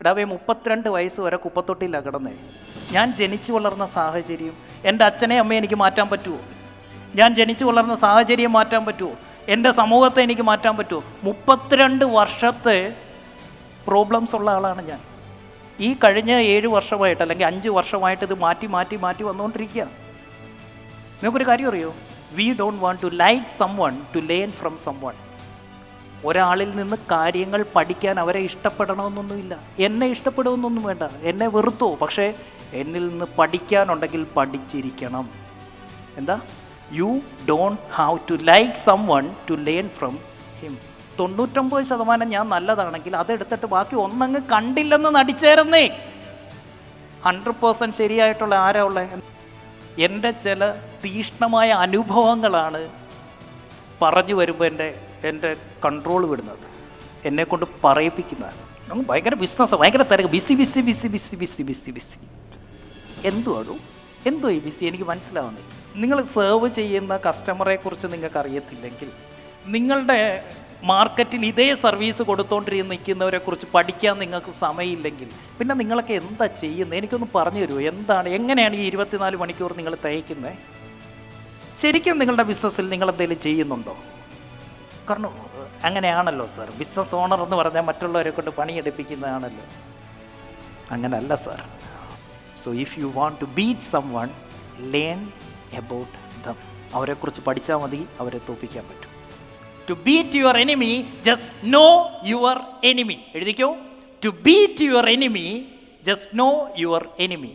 ഇടാവേ മുപ്പത്തിരണ്ട് വയസ്സ് വരെ കുപ്പത്തൊട്ടിയിലാണ് കിടന്നേ. ഞാൻ ജനിച്ചു വളർന്ന സാഹചര്യം എന്റെ അച്ഛനെ അമ്മയെ എനിക്ക് മാറ്റാൻ പറ്റുമോ? ഞാൻ ജനിച്ചു വളർന്ന സാഹചര്യം മാറ്റാൻ പറ്റുമോ? എന്റെ സമൂഹത്തെ എനിക്ക് മാറ്റാൻ പറ്റുമോ? മുപ്പത്തിരണ്ട് വർഷത്തെ പ്രോബ്ലംസ് ഉള്ള ആളാണ് ഞാൻ. ഈ കഴിഞ്ഞ ഏഴ് വർഷമായിട്ട് അല്ലെങ്കിൽ അഞ്ച് വർഷമായിട്ട് ഇത് മാറ്റി മാറ്റി മാറ്റി വന്നുകൊണ്ടിരിക്കുക. നിങ്ങൾക്കൊരു കാര്യം അറിയോ? We don't want to like someone to learn from someone ഒരാളിൽ നിന്ന് കാര്യങ്ങൾ പഠിക്കാൻ അവരെ ഇഷ്ടപ്പെടണമെന്നൊന്നുമില്ല. എന്നെ ഇഷ്ടപ്പെടുമെന്നൊന്നും വേണ്ട. എന്നെ വെറുത്തോ. പക്ഷേ എന്നിൽ നിന്ന് പഠിക്കാനുണ്ടെങ്കിൽ പഠിച്ചിരിക്കണം. എന്താ? You don't have to like someone to learn from him തൊണ്ണൂറ്റൊമ്പത് ശതമാനം ഞാൻ നല്ലതാണെങ്കിൽ അതെടുത്തിട്ട് ബാക്കി ഒന്നങ്ങ് കണ്ടില്ലെന്ന് നടിച്ചേരുന്നേ. ഹൺഡ്രഡ് പേഴ്സന്റ് ശരിയായിട്ടുള്ള ആരാ ഉള്ളത് എന്റെ ചില തീഷ്ണമായ അനുഭവങ്ങളാണ് പറഞ്ഞു വരുമ്പോൾ എന്റെ എന്റെ കൺട്രോൾ വിടുന്നത് എന്നെ കൊണ്ട് പറയിപ്പിക്കുന്നതാണ്. നമുക്ക് ഭയങ്കര ബിസിനസ് ഭയങ്കര തിരക്ക്. Busy busy busy busy busy busy busy എന്തുവാടോ? എന്തോ ഈ ബിസി എനിക്ക് മനസ്സിലാവുന്നില്ല. നിങ്ങൾ സെർവ് ചെയ്യുന്ന കസ്റ്റമറെ കുറിച്ച് നിങ്ങൾക്ക് അറിയത്തില്ലെങ്കിൽ നിങ്ങളുടെ മാർക്കറ്റിൽ ഇതേ സർവീസ് കൊടുത്തോണ്ടിരുന്ന് നിൽക്കുന്നവരെ കുറിച്ച് പഠിക്കാൻ നിങ്ങൾക്ക് സമയമില്ലെങ്കിൽ പിന്നെ നിങ്ങളൊക്കെ എന്താ ചെയ്യുന്നത് എനിക്കൊന്ന് പറഞ്ഞു തരുമോ എന്താണ്? എങ്ങനെയാണ് ഈ ഇരുപത്തിനാല് മണിക്കൂർ നിങ്ങൾ തയ്ക്കുന്നത് ശരിക്കും നിങ്ങളുടെ ബിസിനസ്സിൽ നിങ്ങൾ എന്തെങ്കിലും ചെയ്യുന്നുണ്ടോ? കാരണം അങ്ങനെയാണല്ലോ സാർ. ബിസിനസ് ഓണർ എന്ന് പറഞ്ഞാൽ മറ്റുള്ളവരെ കൊണ്ട് പണിയെടുപ്പിക്കുന്നതാണല്ലോ. അങ്ങനല്ല sir. So if you want to beat someone learn about them അവരെക്കുറിച്ച് പഠിച്ചാൽ മതി അവരെ തോപ്പിക്കാൻ പറ്റും. To beat your enemy just know your enemy എഴുതിക്കോ? To beat your enemy just know your enemy